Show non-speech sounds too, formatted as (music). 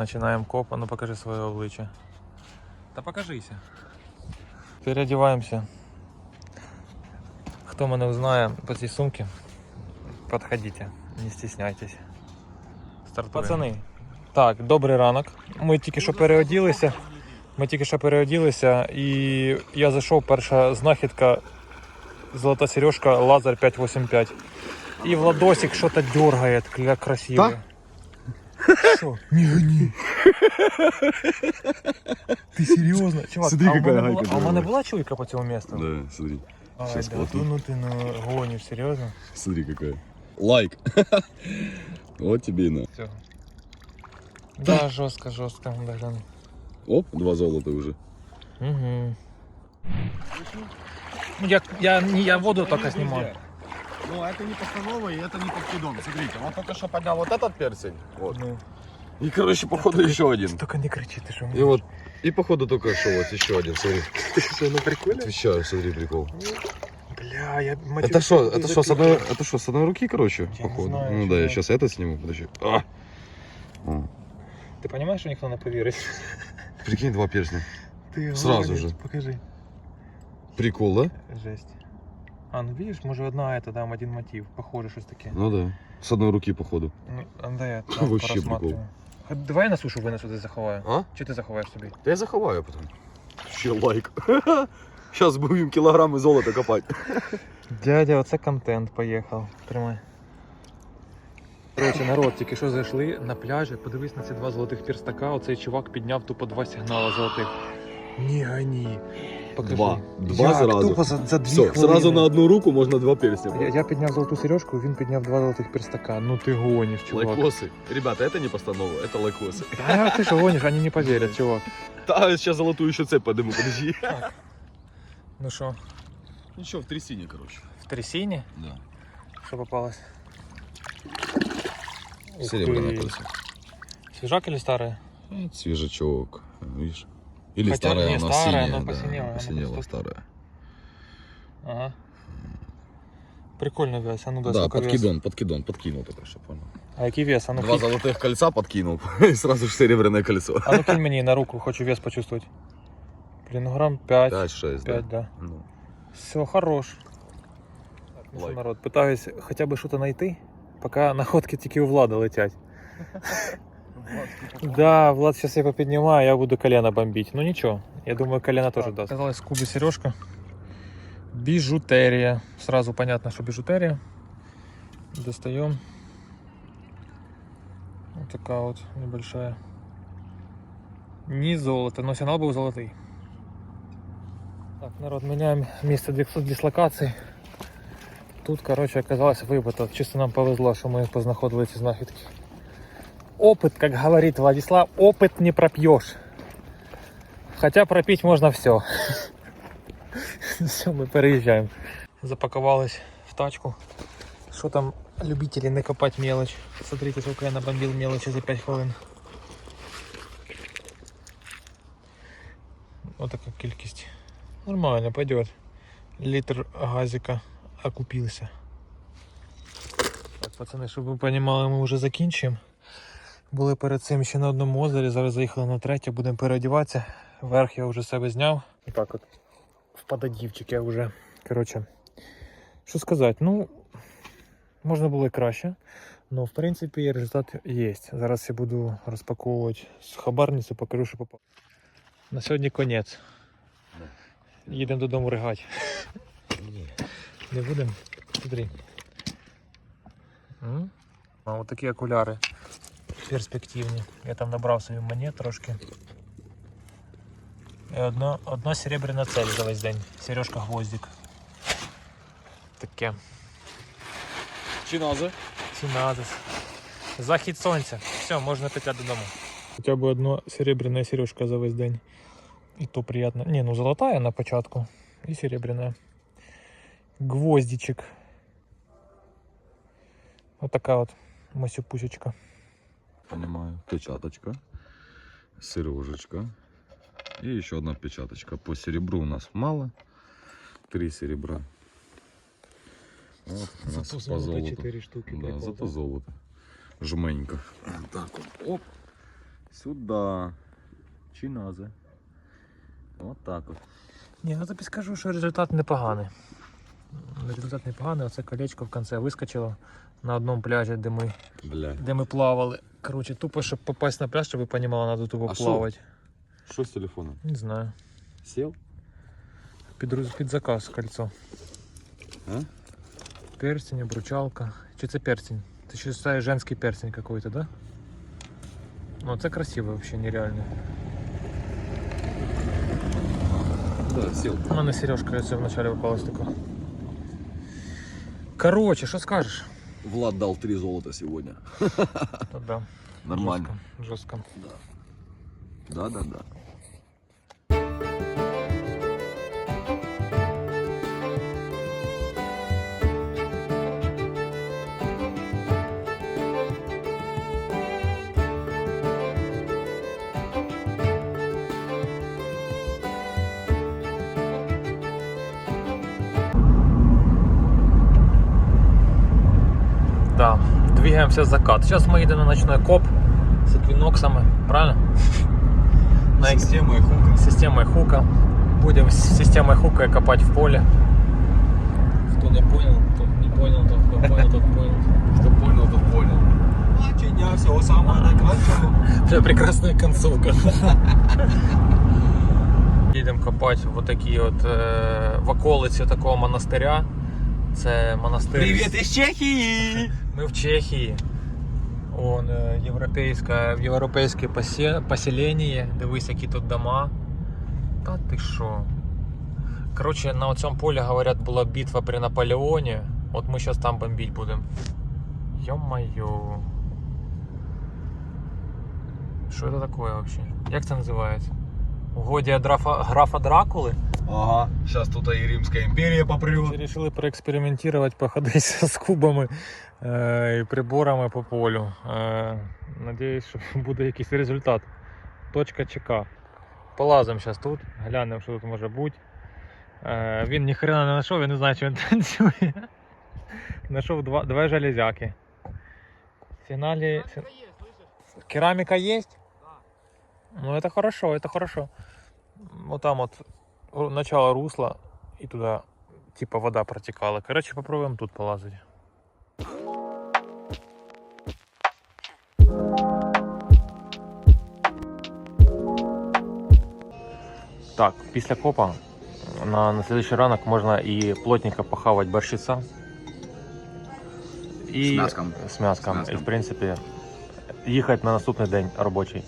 Починаємо коп, а ну покажи своє обличчя. Та покажися. Переодіваємося. Хто мене узнає по цій сумці, підходите, не стесняйтесь. Стартуємо. Пацани, так, добрий ранок. Ми тільки що переоділися. Ми тільки що переоділися, і я зайшов, перша знахідка золота сережка Лазер 585. І Владосик що-то дергає, кля красивий. Що? Не гони. Ти серйозно? Чувак, Смотри, а, у какая мене гайка була, а у мене була чуйка по цьому місту? Да, смотри. Ай, Сейчас да, плоту. ну ты ну, гонишь, серьезно? Смотри какая. Лайк. (laughs) Вот тебе и на. Все. Да, жестко, жестко. Да, гляну. Оп, два золота уже. Угу. Ну, я, я, не, я воду только снимаю. Ну, это не постанова и это не подкидон. Смотрите, вот только что поднял вот этот персень. Вот. Ну, И, короче, походу еще один. только не кричи, ты что? И вот, и походу только что вот еще один, смотри. Ты что, на приколе? Отвечаю, смотри, прикол. Бля, я Это что, это что, с одной, это что, с одной руки, короче, Я походу? знаю, ну да, я сейчас это сниму, подожди. А! Ты понимаешь, что никто не поверит? прикинь, два перстня. Ты Сразу же. Покажи. Прикол, да? Жесть. А, ну видишь, может одна это, там один мотив. Похоже, что таке. Ну да. С одной руки, походу. Ну, да, я (laughs) Вообще там порасматриваю. А Давай я на сушу винесу, ти заховаю. А? Чи ти заховаєш собі? Да я заховаю потом. Ще лайк. (laughs) Сейчас будем килограммы золота копать. (laughs) Дядя, оце контент, поїхав. Тримай. Коротше, народ, тільки що зайшли на пляжі, подивись на ці два золотих перстака. Оцей чувак підняв тупо два сигнали золотих. Ні, гані. Покажи. Два. Два Як? зразу. Тупо за, за дві Все, хвилини. сразу на одну руку можно два перстня. Я, я підняв золоту сережку, він підняв два золотих перстака. Ну ти гониш, чувак. Лайкосы. Ребята, это не постанова, это лайкосы. Да, ти що гониш, вони не повірять, чувак. Да, сейчас золотую еще цепь подниму, подожди. Ну що, Ну что, в трясине, короче. в трясині? Да. Що попалось? Ух Серебряное ты. кольцо. Свіжак или старое? Это свежачок, видишь? Или Хотя старая, не, она старая, синяя, но да, посинела, она посинела просто- старая. Ага. Прикольно вес, а ну да, Да, сколько вес? подкидон, подкидон, подкинул только что, понял. А який вес? А ну, Два золотых кольца подкинул, (laughs) и сразу же серебряное кольцо. а ну кинь мені на руку, хочу вес почувствовать. Блин, ну грамм 5. 5-6, 5, да. да. Ну. Все, хорош. Так, ну що, народ, питаюсь хоча б щось знайти, поки находки тільки у Влада летять. (laughs) Да, Влад сейчас я поподнимаю, я буду колено бомбить. Ну ничего, я думаю, колено тоже даст. Оказалась кубе сережка. Бижутерия. Сразу понятно, что бижутерия. Достаем. Вот такая вот небольшая. Не золото, но сигнал был золотый. Так, народ, меняем место дис- дислокации. Тут, короче, оказалось випадок. Чисто нам повезло, що ми познаходили ці знахідки Опыт, как говорит Владислав, опыт не пропьешь. Хотя пропить можно все. Все, мы переезжаем. Запаковались в тачку. Что там любители накопать мелочь? Смотрите, сколько я набомбил мелочи за 5 хвилин. Вот такая кількість. Нормально, пойдет. Литр газика окупился. Так, пацаны, щоб ви розуміли, ми вже закінчуємо. Були перед цим ще на одному озері, зараз заїхали на третє, будемо переодіватися. Верх я вже себе зняв. І так от. В подадівчик я вже. Коротше, що сказати, ну, можна було і краще. Ну, в принципі, результат є. Зараз я буду розпаковувати з хабарницю, покажу, що попав. На сьогодні конець. Їдемо додому ригати. Ні. Не будемо? Смотри. А от такі окуляри перспективні. Я там набрав собі монет трошки. І одна, одна серебряна цель за весь день. Сережка гвоздик. Таке. Чиназы. Чиназис. Захід сонця. Все, можна петля додому. Хоча б одна серебряна сережка за весь день. І то приятно. Не, ну золотая на початку. І серебряная. Гвоздичек. Вот такая вот масюпусечка. Понимаю. Печаточка. Сережечка. И еще одна печаточка. По серебру у нас мало. Три серебра. Вот у нас по золоту. штуки. Да, зато золото. Жменько. Так вот. Оп. Сюда. Чиназе. Вот так от. Ні, ну тобі скажу, що результат непоганий. Результат непоганий, оце колечко в кінці вискочило на одному пляжі, де ми, Бля. де ми плавали. Коротше, тупо, щоб попасть на пляж, щоб ви розуміли, треба тупо А що? плавати. Що з телефоном? Не знаю. Сел? Під, роз- під заказ кольцо. А? Перстень, обручалка. Чи це перстень? Ти ще считаєш женський перстень какой-то, да? Ну, це красиво вообще, нереально. Да, сел. У мене сережка це вначале попалась така. Короче, що скажеш? Влад дал три золота сегодня. Да. Нормально. Жестко. жестко. Да, да, да. Да. Двигаемся в закат. Сейчас мы едем на ночной коп с эквиноксами, правильно? На экс- Система хука. системой хука. Будем с системой хука копать в поле. Кто не понял, тот не понял, тот кто понял, тот понял. Кто понял, тот понял. Бачення всього самого найкращого. Бля, прекрасная концовка. Їдемо копати в такі от е, в околиці такого монастиря. Це монастир. із Чехії! Ми в Чехії. Он е, європейська, європейське поселення. Дивись, які тут дома. Та ти що? Коротше, на цьому полі, говорять, була битва при Наполеоні. От ми зараз там бомбити будемо. Йо-моє. Що це таке вообще? Як це називається? Угодія графа, графа Дракули? Ага, сейчас тут и Римская империя попрет. Решили проекспериментувати, походити з (laughs) кубами е, і приборами по полю. Е, надіюсь, що (laughs) буде якийсь результат. Точка ЧК. Полазимо зараз тут, глянемо, що тут може бути. Е, він ніхрена не знайшов, я не знаю, чи він (laughs) танцює. Знайшов два, два железяки. В фіналі. фі- Керамика есть? Ну это хорошо, это хорошо. Вот там вот ру- начало русла и туда типа вода протекала. Короче, попробуем тут полазать. Так, після копа на, на следующий ранок можна і плотненько похавати борщица. І З м'яском. З м'яском. З м'яском. І в принципі їхати на наступний день робочий.